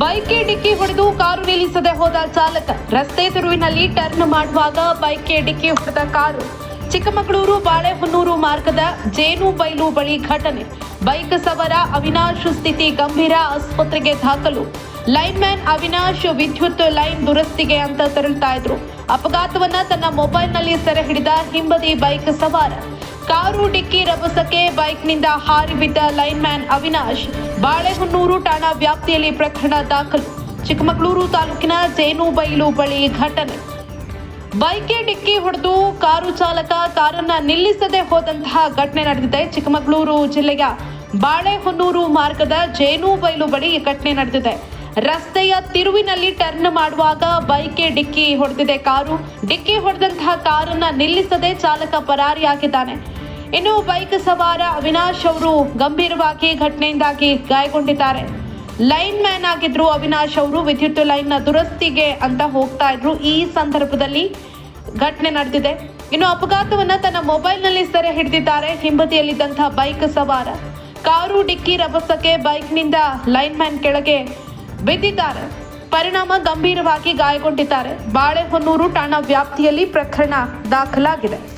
ಬೈಕ್ಗೆ ಡಿಕ್ಕಿ ಹೊಡೆದು ಕಾರು ನಿಲ್ಲಿಸದೆ ಹೋದ ಚಾಲಕ ರಸ್ತೆ ತಿರುವಿನಲ್ಲಿ ಟರ್ನ್ ಮಾಡುವಾಗ ಬೈಕ್ಗೆ ಡಿಕ್ಕಿ ಹೊಡೆದ ಕಾರು ಚಿಕ್ಕಮಗಳೂರು ಬಾಳೆಹೊನ್ನೂರು ಮಾರ್ಗದ ಜೇನು ಬೈಲು ಬಳಿ ಘಟನೆ. ಬೈಕ್ ಸವಾರ ಅವಿನಾಶ್ ಸ್ಥಿತಿ ಗಂಭೀರ ಆಸ್ಪತ್ರೆಗೆ ದಾಖಲು. ಲೈನ್ ಮ್ಯಾನ್ ಅವಿನಾಶ್ ವಿದ್ಯುತ್ ಲೈನ್ ದುರಸ್ತಿಗೆ ಅಂತ ತೆರಳುತ್ತಾ ಇದ್ರು. ಅಪಘಾತವನ್ನ ತನ್ನ ಮೊಬೈಲ್ನಲ್ಲಿ ಸೆರೆ ಹಿಡಿದ ಹಿಂಬದಿ ಬೈಕ್ ಸವಾರ. ಕಾರು ಡಿಕ್ಕಿ ರಭಸಕ್ಕೆ ಬೈಕ್ನಿಂದ ಹಾರಿ ಬಿದ್ದ ಲೈನ್ ಮ್ಯಾನ್ ಅವಿನಾಶ್, ಬಾಳೆಹೊನ್ನೂರು ಠಾಣಾ ವ್ಯಾಪ್ತಿಯಲ್ಲಿ ಪ್ರಕರಣ ದಾಖಲು. ಚಿಕ್ಕಮಗಳೂರು ತಾಲೂಕಿನ ಜೇನುಬೈಲು ಬಳಿ ಘಟನೆ. ಬೈಕ್ಗೆ ಡಿಕ್ಕಿ ಹೊಡೆದು ಕಾರು ಚಾಲಕ ಕಾರನ್ನ ನಿಲ್ಲಿಸದೆ ಹೋದಂತಹ ಘಟನೆ ನಡೆದಿದೆ. ಚಿಕ್ಕಮಗಳೂರು ಜಿಲ್ಲೆಯ ಬಾಳೆಹೊನ್ನೂರು ಮಾರ್ಗದ ಜೇನುಬೈಲು ಬಳಿ ಈ ಘಟನೆ ನಡೆದಿದೆ. ರಸ್ತೆಯ ತಿರುವಿನಲ್ಲಿ ಟರ್ನ್ ಮಾಡುವಾಗ ಬೈಕ್ಗೆ ಡಿಕ್ಕಿ ಹೊಡೆದಿದೆ ಕಾರು. ಡಿಕ್ಕಿ ಹೊಡೆದಂತಹ ಕಾರನ್ನ ನಿಲ್ಲಿಸದೆ ಚಾಲಕ ಪರಾರಿಯಾಗಿದ್ದಾನೆ. ಇನ್ನು ಬೈಕ್ ಸವಾರ ಅವಿನಾಶ್ ಅವರು ಗಂಭೀರವಾಗಿ ಘಟನೆಯಿಂದಾಗಿ ಗಾಯಗೊಂಡಿದ್ದಾರೆ. ಲೈನ್ ಮ್ಯಾನ್ ಆಗಿದ್ರು ಅವಿನಾಶ್ ಅವರು, ವಿದ್ಯುತ್ ಲೈನ್ನ ದುರಸ್ತಿಗೆ ಅಂತ ಹೋಗ್ತಾ ಇದ್ರು. ಈ ಸಂದರ್ಭದಲ್ಲಿ ಘಟನೆ ನಡೆದಿದೆ. ಇನ್ನು ಅಪಘಾತವನ್ನ ತನ್ನ ಮೊಬೈಲ್ನಲ್ಲಿ ಸೆರೆ ಹಿಡಿದಿದ್ದಾರೆ. ಹಿಂಬದಿಯಲ್ಲಿದ್ದಂತಹ ಬೈಕ್ ಸವಾರ ಕಾರು ಡಿಕ್ಕಿ ರಭಸಕ್ಕೆ ಬೈಕ್ನಿಂದ ಲೈನ್ ಮ್ಯಾನ್ ಕೆಳಗೆ ಬಿದ್ದಿದ್ದಾರೆ. ಪರಿಣಾಮ ಗಂಭೀರವಾಗಿ ಗಾಯಗೊಂಡಿದ್ದಾರೆ. ಬಾಳೆಹೊನ್ನೂರು ಠಾಣಾ ವ್ಯಾಪ್ತಿಯಲ್ಲಿ ಪ್ರಕರಣ ದಾಖಲಾಗಿದೆ.